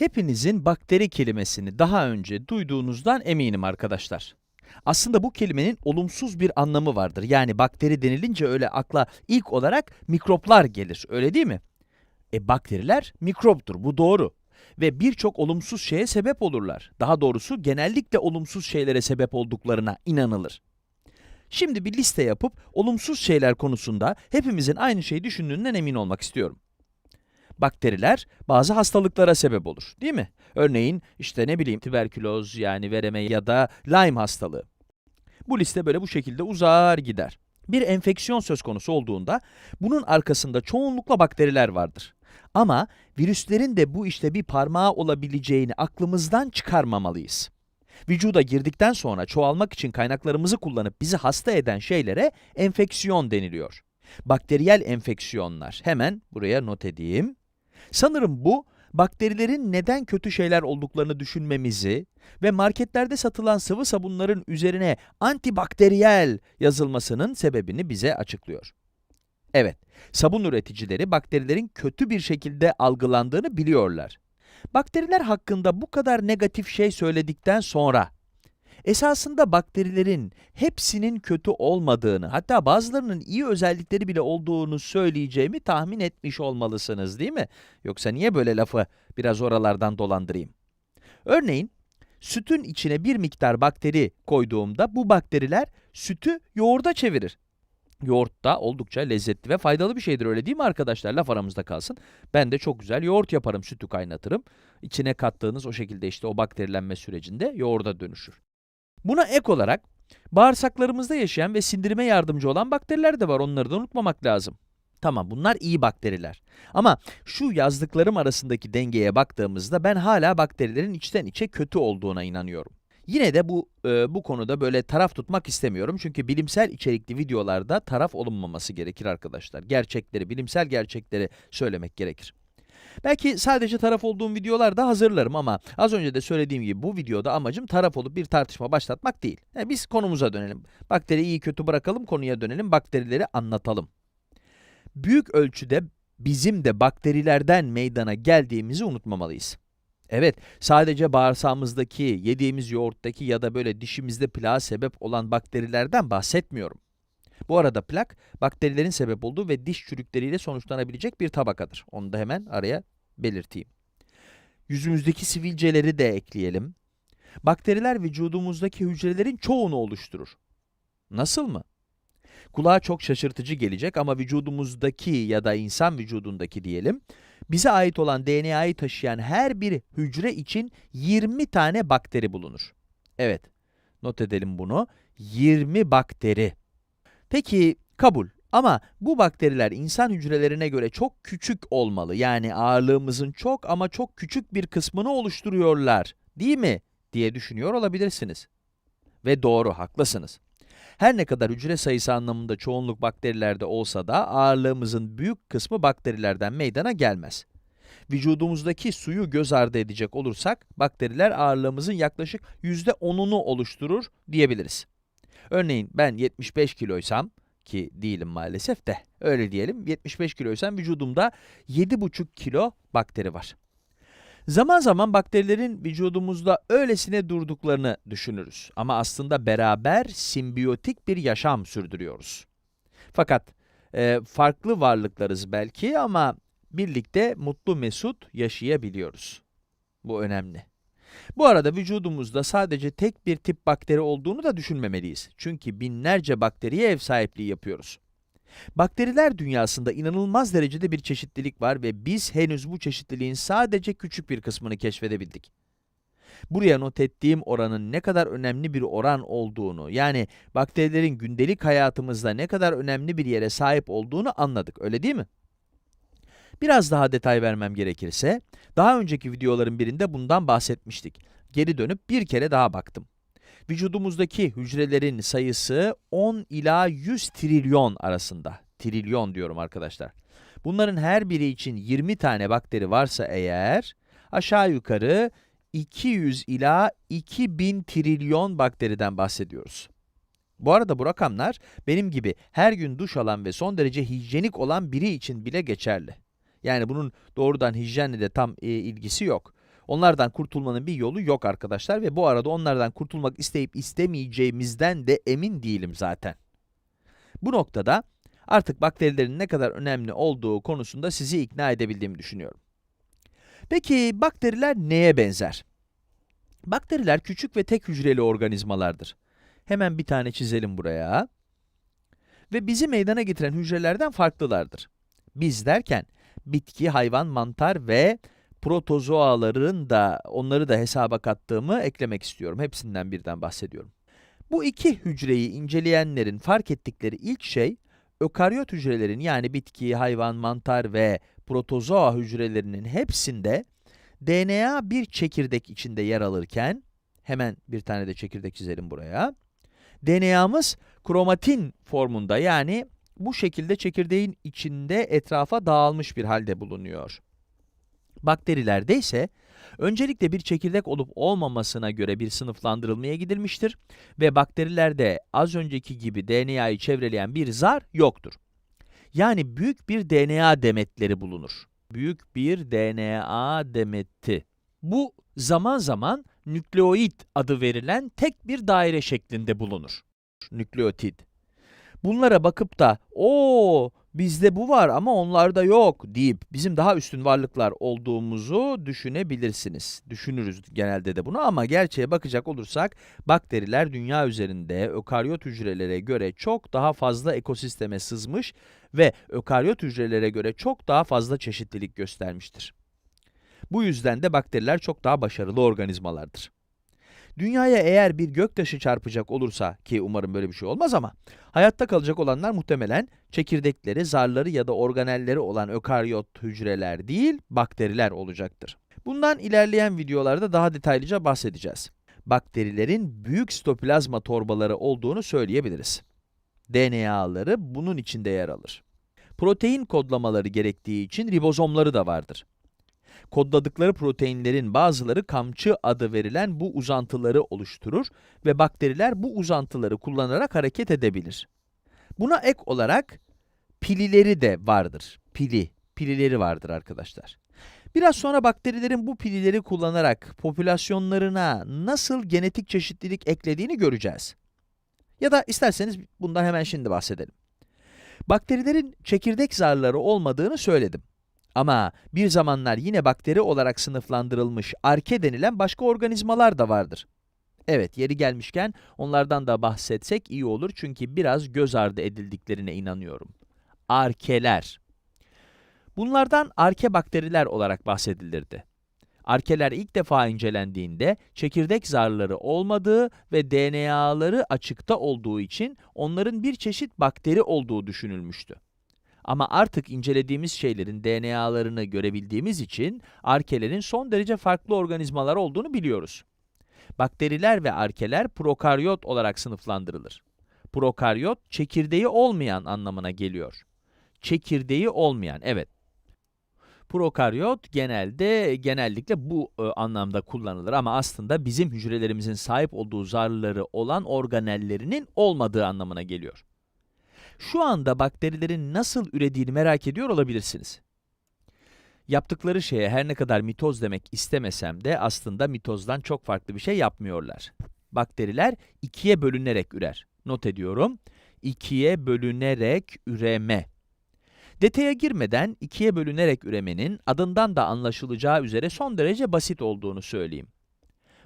Hepinizin bakteri kelimesini daha önce duyduğunuzdan eminim arkadaşlar. Aslında bu kelimenin olumsuz bir anlamı vardır. Yani bakteri denilince öyle akla ilk olarak mikroplar gelir, öyle değil mi? E bakteriler mikroptur, bu doğru. Ve birçok olumsuz şeye sebep olurlar. Daha doğrusu genellikle olumsuz şeylere sebep olduklarına inanılır. Şimdi bir liste yapıp olumsuz şeyler konusunda hepimizin aynı şeyi düşündüğünden emin olmak istiyorum. Bakteriler bazı hastalıklara sebep olur, değil mi? Örneğin işte ne bileyim tüberküloz yani vereme ya da Lyme hastalığı. Bu liste böyle bu şekilde uzar gider. Bir enfeksiyon söz konusu olduğunda bunun arkasında çoğunlukla bakteriler vardır. Ama virüslerin de bu işte bir parmağı olabileceğini aklımızdan çıkarmamalıyız. Vücuda girdikten sonra çoğalmak için kaynaklarımızı kullanıp bizi hasta eden şeylere enfeksiyon deniliyor. Bakteriyel enfeksiyonlar. Hemen buraya not edeyim. Sanırım bu, bakterilerin neden kötü şeyler olduklarını düşünmemizi ve marketlerde satılan sıvı sabunların üzerine antibakteriyel yazılmasının sebebini bize açıklıyor. Evet, sabun üreticileri bakterilerin kötü bir şekilde algılandığını biliyorlar. Bakteriler hakkında bu kadar negatif şey söyledikten sonra, esasında bakterilerin hepsinin kötü olmadığını, hatta bazılarının iyi özellikleri bile olduğunu söyleyeceğimi tahmin etmiş olmalısınız değil mi? Yoksa niye böyle lafı biraz oralardan dolandırayım? Örneğin, sütün içine bir miktar bakteri koyduğumda bu bakteriler sütü yoğurda çevirir. Yoğurt da oldukça lezzetli ve faydalı bir şeydir öyle değil mi arkadaşlar? Laf aramızda kalsın. Ben de çok güzel yoğurt yaparım, sütü kaynatırım. İçine kattığınız o şekilde işte o bakterilenme sürecinde yoğurda dönüşür. Buna ek olarak bağırsaklarımızda yaşayan ve sindirime yardımcı olan bakteriler de var. Onları da unutmamak lazım. Tamam bunlar iyi bakteriler. Ama şu yazdıklarım arasındaki dengeye baktığımızda ben hala bakterilerin içten içe kötü olduğuna inanıyorum. Yine de bu e, bu konuda böyle taraf tutmak istemiyorum çünkü bilimsel içerikli videolarda taraf olunmaması gerekir arkadaşlar. Gerçekleri, bilimsel gerçekleri söylemek gerekir. Belki sadece taraf olduğum videolarda hazırlarım ama az önce de söylediğim gibi bu videoda amacım taraf olup bir tartışma başlatmak değil. Yani biz konumuza dönelim. Bakteri iyi kötü bırakalım, konuya dönelim, bakterileri anlatalım. Büyük ölçüde bizim de bakterilerden meydana geldiğimizi unutmamalıyız. Evet, sadece bağırsağımızdaki, yediğimiz yoğurttaki ya da böyle dişimizde plağa sebep olan bakterilerden bahsetmiyorum. Bu arada plak, bakterilerin sebep olduğu ve diş çürükleriyle sonuçlanabilecek bir tabakadır. Onu da hemen araya belirteyim. Yüzümüzdeki sivilceleri de ekleyelim. Bakteriler vücudumuzdaki hücrelerin çoğunu oluşturur. Nasıl mı? Kulağa çok şaşırtıcı gelecek ama vücudumuzdaki ya da insan vücudundaki diyelim, bize ait olan DNA'yı taşıyan her bir hücre için 20 tane bakteri bulunur. Evet, not edelim bunu. 20 bakteri. Peki, kabul. Ama bu bakteriler insan hücrelerine göre çok küçük olmalı. Yani ağırlığımızın çok ama çok küçük bir kısmını oluşturuyorlar. Değil mi? diye düşünüyor olabilirsiniz. Ve doğru, haklısınız. Her ne kadar hücre sayısı anlamında çoğunluk bakterilerde olsa da ağırlığımızın büyük kısmı bakterilerden meydana gelmez. Vücudumuzdaki suyu göz ardı edecek olursak, bakteriler ağırlığımızın yaklaşık %10'unu oluşturur diyebiliriz. Örneğin ben 75 kiloysam, ki değilim maalesef de öyle diyelim, 75 kiloysam vücudumda 7,5 kilo bakteri var. Zaman zaman bakterilerin vücudumuzda öylesine durduklarını düşünürüz. Ama aslında beraber simbiyotik bir yaşam sürdürüyoruz. Fakat e, farklı varlıklarız belki ama birlikte mutlu mesut yaşayabiliyoruz. Bu önemli. Bu arada vücudumuzda sadece tek bir tip bakteri olduğunu da düşünmemeliyiz. Çünkü binlerce bakteriye ev sahipliği yapıyoruz. Bakteriler dünyasında inanılmaz derecede bir çeşitlilik var ve biz henüz bu çeşitliliğin sadece küçük bir kısmını keşfedebildik. Buraya not ettiğim oranın ne kadar önemli bir oran olduğunu, yani bakterilerin gündelik hayatımızda ne kadar önemli bir yere sahip olduğunu anladık, öyle değil mi? Biraz daha detay vermem gerekirse, daha önceki videoların birinde bundan bahsetmiştik. Geri dönüp bir kere daha baktım. Vücudumuzdaki hücrelerin sayısı 10 ila 100 trilyon arasında. Trilyon diyorum arkadaşlar. Bunların her biri için 20 tane bakteri varsa eğer, aşağı yukarı 200 ila 2000 trilyon bakteriden bahsediyoruz. Bu arada bu rakamlar benim gibi her gün duş alan ve son derece hijyenik olan biri için bile geçerli. Yani bunun doğrudan hijyenle de tam e, ilgisi yok. Onlardan kurtulmanın bir yolu yok arkadaşlar ve bu arada onlardan kurtulmak isteyip istemeyeceğimizden de emin değilim zaten. Bu noktada artık bakterilerin ne kadar önemli olduğu konusunda sizi ikna edebildiğimi düşünüyorum. Peki bakteriler neye benzer? Bakteriler küçük ve tek hücreli organizmalardır. Hemen bir tane çizelim buraya. Ve bizi meydana getiren hücrelerden farklılardır. Biz derken bitki, hayvan, mantar ve protozoaların da onları da hesaba kattığımı eklemek istiyorum. Hepsinden birden bahsediyorum. Bu iki hücreyi inceleyenlerin fark ettikleri ilk şey, ökaryot hücrelerin yani bitki, hayvan, mantar ve protozoa hücrelerinin hepsinde DNA bir çekirdek içinde yer alırken, hemen bir tane de çekirdek çizelim buraya. DNA'mız kromatin formunda yani bu şekilde çekirdeğin içinde etrafa dağılmış bir halde bulunuyor. Bakterilerde ise öncelikle bir çekirdek olup olmamasına göre bir sınıflandırılmaya gidilmiştir ve bakterilerde az önceki gibi DNA'yı çevreleyen bir zar yoktur. Yani büyük bir DNA demetleri bulunur. Büyük bir DNA demeti. Bu zaman zaman nükleoid adı verilen tek bir daire şeklinde bulunur. Nükleotid. Bunlara bakıp da o bizde bu var ama onlarda yok deyip bizim daha üstün varlıklar olduğumuzu düşünebilirsiniz. Düşünürüz genelde de bunu ama gerçeğe bakacak olursak bakteriler dünya üzerinde ökaryot hücrelere göre çok daha fazla ekosisteme sızmış ve ökaryot hücrelere göre çok daha fazla çeşitlilik göstermiştir. Bu yüzden de bakteriler çok daha başarılı organizmalardır. Dünyaya eğer bir göktaşı çarpacak olursa, ki umarım böyle bir şey olmaz ama, hayatta kalacak olanlar muhtemelen çekirdekleri, zarları ya da organelleri olan ökaryot hücreler değil, bakteriler olacaktır. Bundan ilerleyen videolarda daha detaylıca bahsedeceğiz. Bakterilerin büyük stoplazma torbaları olduğunu söyleyebiliriz. DNA'ları bunun içinde yer alır. Protein kodlamaları gerektiği için ribozomları da vardır kodladıkları proteinlerin bazıları kamçı adı verilen bu uzantıları oluşturur ve bakteriler bu uzantıları kullanarak hareket edebilir. Buna ek olarak pilileri de vardır. Pili, pilileri vardır arkadaşlar. Biraz sonra bakterilerin bu pilileri kullanarak popülasyonlarına nasıl genetik çeşitlilik eklediğini göreceğiz. Ya da isterseniz bundan hemen şimdi bahsedelim. Bakterilerin çekirdek zarları olmadığını söyledim. Ama bir zamanlar yine bakteri olarak sınıflandırılmış arke denilen başka organizmalar da vardır. Evet, yeri gelmişken onlardan da bahsetsek iyi olur çünkü biraz göz ardı edildiklerine inanıyorum. Arkeler. Bunlardan arke bakteriler olarak bahsedilirdi. Arkeler ilk defa incelendiğinde çekirdek zarları olmadığı ve DNA'ları açıkta olduğu için onların bir çeşit bakteri olduğu düşünülmüştü. Ama artık incelediğimiz şeylerin DNA'larını görebildiğimiz için arkelerin son derece farklı organizmalar olduğunu biliyoruz. Bakteriler ve arkeler prokaryot olarak sınıflandırılır. Prokaryot, çekirdeği olmayan anlamına geliyor. Çekirdeği olmayan, evet. Prokaryot genelde, genellikle bu e, anlamda kullanılır ama aslında bizim hücrelerimizin sahip olduğu zarları olan organellerinin olmadığı anlamına geliyor. Şu anda bakterilerin nasıl ürediğini merak ediyor olabilirsiniz. Yaptıkları şeye her ne kadar mitoz demek istemesem de aslında mitozdan çok farklı bir şey yapmıyorlar. Bakteriler ikiye bölünerek ürer. Not ediyorum. İkiye bölünerek üreme. Detaya girmeden ikiye bölünerek üremenin adından da anlaşılacağı üzere son derece basit olduğunu söyleyeyim.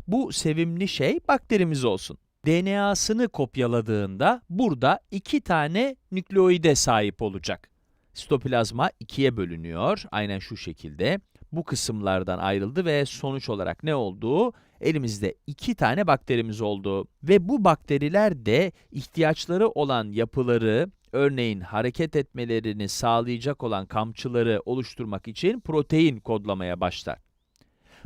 Bu sevimli şey bakterimiz olsun. DNA'sını kopyaladığında burada iki tane nükleoide sahip olacak. Sitoplazma ikiye bölünüyor, aynen şu şekilde. Bu kısımlardan ayrıldı ve sonuç olarak ne oldu? Elimizde iki tane bakterimiz oldu ve bu bakteriler de ihtiyaçları olan yapıları, örneğin hareket etmelerini sağlayacak olan kamçıları oluşturmak için protein kodlamaya başlar.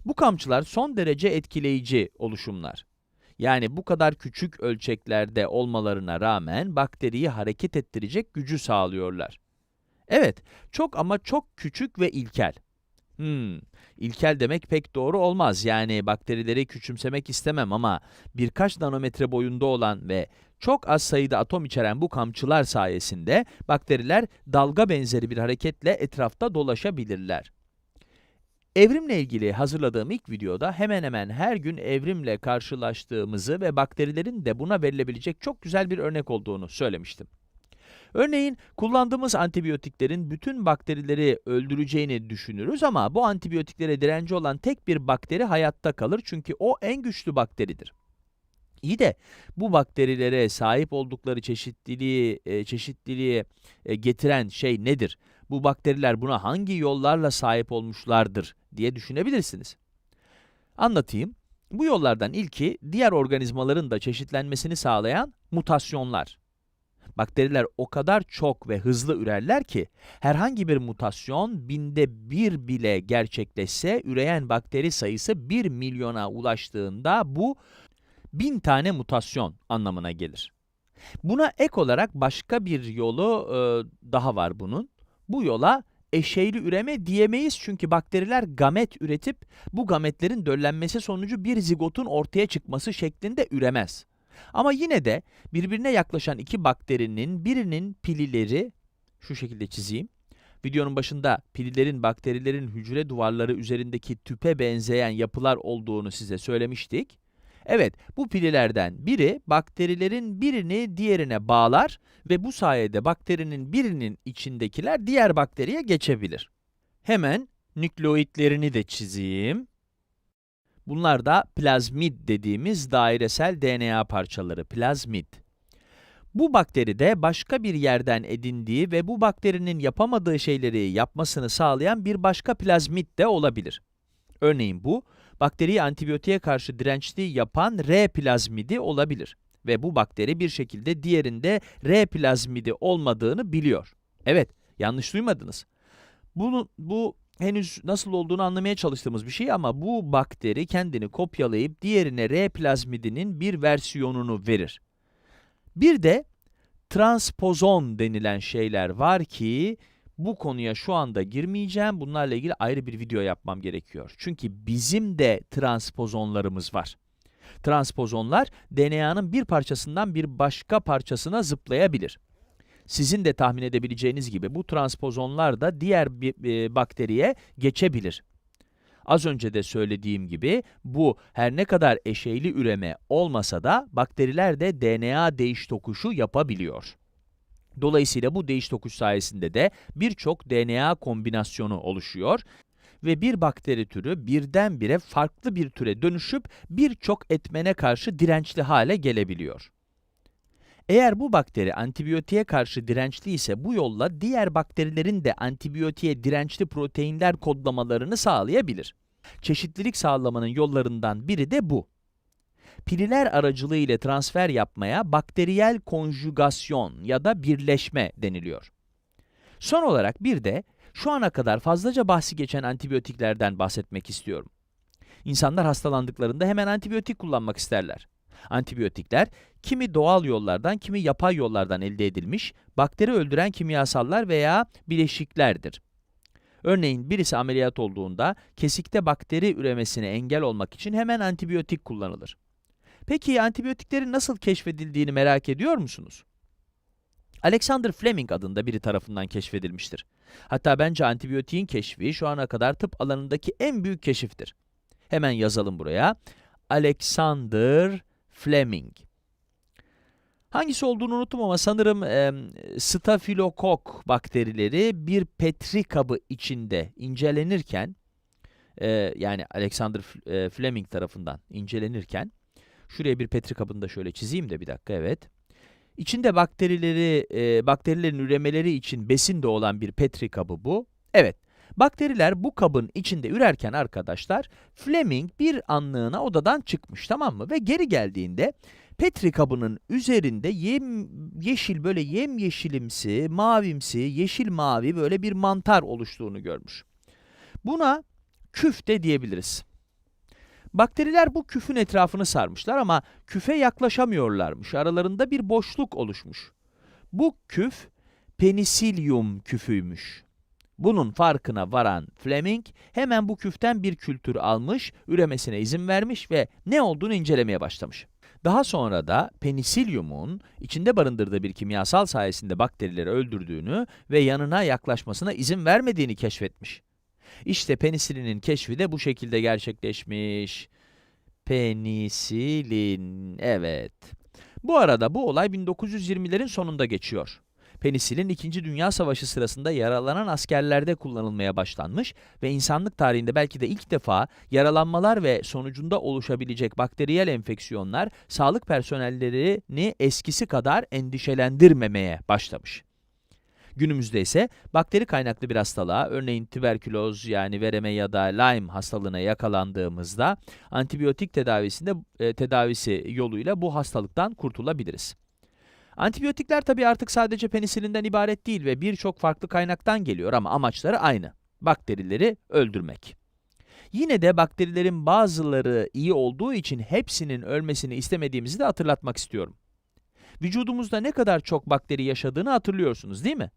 Bu kamçılar son derece etkileyici oluşumlar. Yani bu kadar küçük ölçeklerde olmalarına rağmen bakteriyi hareket ettirecek gücü sağlıyorlar. Evet, çok ama çok küçük ve ilkel. Hmm, ilkel demek pek doğru olmaz. Yani bakterileri küçümsemek istemem ama birkaç nanometre boyunda olan ve çok az sayıda atom içeren bu kamçılar sayesinde bakteriler dalga benzeri bir hareketle etrafta dolaşabilirler. Evrimle ilgili hazırladığım ilk videoda hemen hemen her gün evrimle karşılaştığımızı ve bakterilerin de buna verilebilecek çok güzel bir örnek olduğunu söylemiştim. Örneğin kullandığımız antibiyotiklerin bütün bakterileri öldüreceğini düşünürüz ama bu antibiyotiklere direnci olan tek bir bakteri hayatta kalır çünkü o en güçlü bakteridir. İyi de bu bakterilere sahip oldukları çeşitliliği, e, çeşitliliği e, getiren şey nedir? Bu bakteriler buna hangi yollarla sahip olmuşlardır diye düşünebilirsiniz. Anlatayım. Bu yollardan ilki diğer organizmaların da çeşitlenmesini sağlayan mutasyonlar. Bakteriler o kadar çok ve hızlı ürerler ki herhangi bir mutasyon binde bir bile gerçekleşse üreyen bakteri sayısı 1 milyona ulaştığında bu bin tane mutasyon anlamına gelir. Buna ek olarak başka bir yolu e, daha var bunun. Bu yola eşeyli üreme diyemeyiz çünkü bakteriler gamet üretip bu gametlerin döllenmesi sonucu bir zigotun ortaya çıkması şeklinde üremez. Ama yine de birbirine yaklaşan iki bakterinin birinin pilileri, şu şekilde çizeyim. Videonun başında pililerin bakterilerin hücre duvarları üzerindeki tüpe benzeyen yapılar olduğunu size söylemiştik. Evet, bu pililerden biri bakterilerin birini diğerine bağlar ve bu sayede bakterinin birinin içindekiler diğer bakteriye geçebilir. Hemen nükleoitlerini de çizeyim. Bunlar da plazmid dediğimiz dairesel DNA parçaları, plazmid. Bu bakteri de başka bir yerden edindiği ve bu bakterinin yapamadığı şeyleri yapmasını sağlayan bir başka plazmid de olabilir. Örneğin bu, bakteriyi antibiyotiğe karşı dirençli yapan R plazmidi olabilir. Ve bu bakteri bir şekilde diğerinde R plazmidi olmadığını biliyor. Evet, yanlış duymadınız. Bunu, bu henüz nasıl olduğunu anlamaya çalıştığımız bir şey ama bu bakteri kendini kopyalayıp diğerine R plazmidinin bir versiyonunu verir. Bir de transpozon denilen şeyler var ki bu konuya şu anda girmeyeceğim. Bunlarla ilgili ayrı bir video yapmam gerekiyor. Çünkü bizim de transpozonlarımız var. Transpozonlar DNA'nın bir parçasından bir başka parçasına zıplayabilir. Sizin de tahmin edebileceğiniz gibi bu transpozonlar da diğer bir e, bakteriye geçebilir. Az önce de söylediğim gibi bu her ne kadar eşeyli üreme olmasa da bakteriler de DNA değiş tokuşu yapabiliyor. Dolayısıyla bu değiş tokuş sayesinde de birçok DNA kombinasyonu oluşuyor ve bir bakteri türü birdenbire farklı bir türe dönüşüp birçok etmene karşı dirençli hale gelebiliyor. Eğer bu bakteri antibiyotiğe karşı dirençli ise bu yolla diğer bakterilerin de antibiyotiğe dirençli proteinler kodlamalarını sağlayabilir. Çeşitlilik sağlamanın yollarından biri de bu. Pililer aracılığı ile transfer yapmaya bakteriyel konjugasyon ya da birleşme deniliyor. Son olarak bir de şu ana kadar fazlaca bahsi geçen antibiyotiklerden bahsetmek istiyorum. İnsanlar hastalandıklarında hemen antibiyotik kullanmak isterler. Antibiyotikler, kimi doğal yollardan, kimi yapay yollardan elde edilmiş, bakteri öldüren kimyasallar veya bileşiklerdir. Örneğin birisi ameliyat olduğunda, kesikte bakteri üremesine engel olmak için hemen antibiyotik kullanılır. Peki antibiyotiklerin nasıl keşfedildiğini merak ediyor musunuz? Alexander Fleming adında biri tarafından keşfedilmiştir. Hatta bence antibiyotiğin keşfi şu ana kadar tıp alanındaki en büyük keşiftir. Hemen yazalım buraya. Alexander Fleming. Hangisi olduğunu unuttum ama sanırım e, stafilokok bakterileri bir petri kabı içinde incelenirken, e, yani Alexander Fleming tarafından incelenirken, şuraya bir petri kabını da şöyle çizeyim de bir dakika, evet. İçinde bakterileri, e, bakterilerin üremeleri için besin de olan bir petri kabı bu. Evet, bakteriler bu kabın içinde ürerken arkadaşlar, Fleming bir anlığına odadan çıkmış tamam mı? Ve geri geldiğinde Petri kabının üzerinde yem, yeşil böyle yem yeşilimsi, mavimsi, yeşil mavi böyle bir mantar oluştuğunu görmüş. Buna küf de diyebiliriz. Bakteriler bu küfün etrafını sarmışlar ama küfe yaklaşamıyorlarmış. Aralarında bir boşluk oluşmuş. Bu küf penisilyum küfüymüş. Bunun farkına varan Fleming hemen bu küften bir kültür almış, üremesine izin vermiş ve ne olduğunu incelemeye başlamış. Daha sonra da penisilyumun içinde barındırdığı bir kimyasal sayesinde bakterileri öldürdüğünü ve yanına yaklaşmasına izin vermediğini keşfetmiş. İşte penisilinin keşfi de bu şekilde gerçekleşmiş. Penisilin, evet. Bu arada bu olay 1920'lerin sonunda geçiyor. Penisilin 2. Dünya Savaşı sırasında yaralanan askerlerde kullanılmaya başlanmış ve insanlık tarihinde belki de ilk defa yaralanmalar ve sonucunda oluşabilecek bakteriyel enfeksiyonlar sağlık personellerini eskisi kadar endişelendirmemeye başlamış. Günümüzde ise bakteri kaynaklı bir hastalığa, örneğin tüberküloz yani vereme ya da Lyme hastalığına yakalandığımızda antibiyotik tedavisinde e, tedavisi yoluyla bu hastalıktan kurtulabiliriz. Antibiyotikler tabii artık sadece penisilinden ibaret değil ve birçok farklı kaynaktan geliyor ama amaçları aynı. Bakterileri öldürmek. Yine de bakterilerin bazıları iyi olduğu için hepsinin ölmesini istemediğimizi de hatırlatmak istiyorum. Vücudumuzda ne kadar çok bakteri yaşadığını hatırlıyorsunuz değil mi?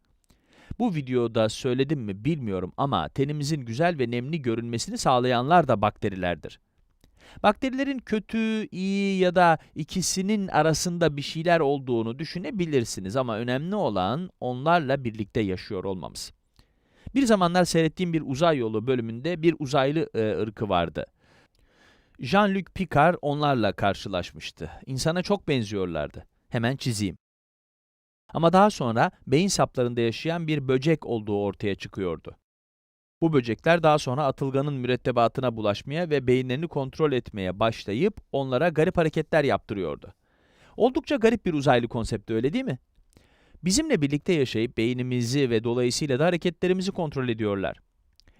Bu videoda söyledim mi bilmiyorum ama tenimizin güzel ve nemli görünmesini sağlayanlar da bakterilerdir. Bakterilerin kötü, iyi ya da ikisinin arasında bir şeyler olduğunu düşünebilirsiniz ama önemli olan onlarla birlikte yaşıyor olmamız. Bir zamanlar seyrettiğim bir uzay yolu bölümünde bir uzaylı e, ırkı vardı. Jean-Luc Picard onlarla karşılaşmıştı. İnsana çok benziyorlardı. Hemen çizeyim. Ama daha sonra beyin saplarında yaşayan bir böcek olduğu ortaya çıkıyordu. Bu böcekler daha sonra atılganın mürettebatına bulaşmaya ve beyinlerini kontrol etmeye başlayıp onlara garip hareketler yaptırıyordu. Oldukça garip bir uzaylı konsepti öyle değil mi? Bizimle birlikte yaşayıp beynimizi ve dolayısıyla da hareketlerimizi kontrol ediyorlar.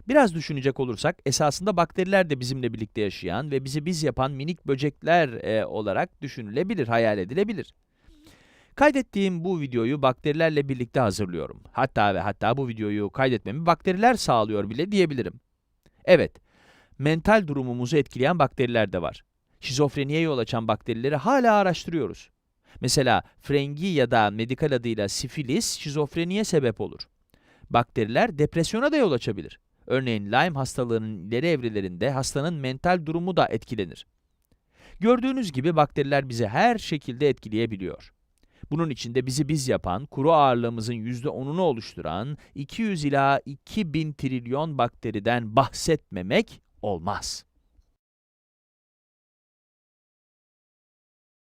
Biraz düşünecek olursak esasında bakteriler de bizimle birlikte yaşayan ve bizi biz yapan minik böcekler e, olarak düşünülebilir, hayal edilebilir. Kaydettiğim bu videoyu bakterilerle birlikte hazırlıyorum. Hatta ve hatta bu videoyu kaydetmemi bakteriler sağlıyor bile diyebilirim. Evet, mental durumumuzu etkileyen bakteriler de var. Şizofreniye yol açan bakterileri hala araştırıyoruz. Mesela frengi ya da medikal adıyla sifilis şizofreniye sebep olur. Bakteriler depresyona da yol açabilir. Örneğin Lyme hastalığının ileri evrelerinde hastanın mental durumu da etkilenir. Gördüğünüz gibi bakteriler bizi her şekilde etkileyebiliyor. Bunun içinde bizi biz yapan, kuru ağırlığımızın %10'unu oluşturan 200 ila 2000 trilyon bakteriden bahsetmemek olmaz.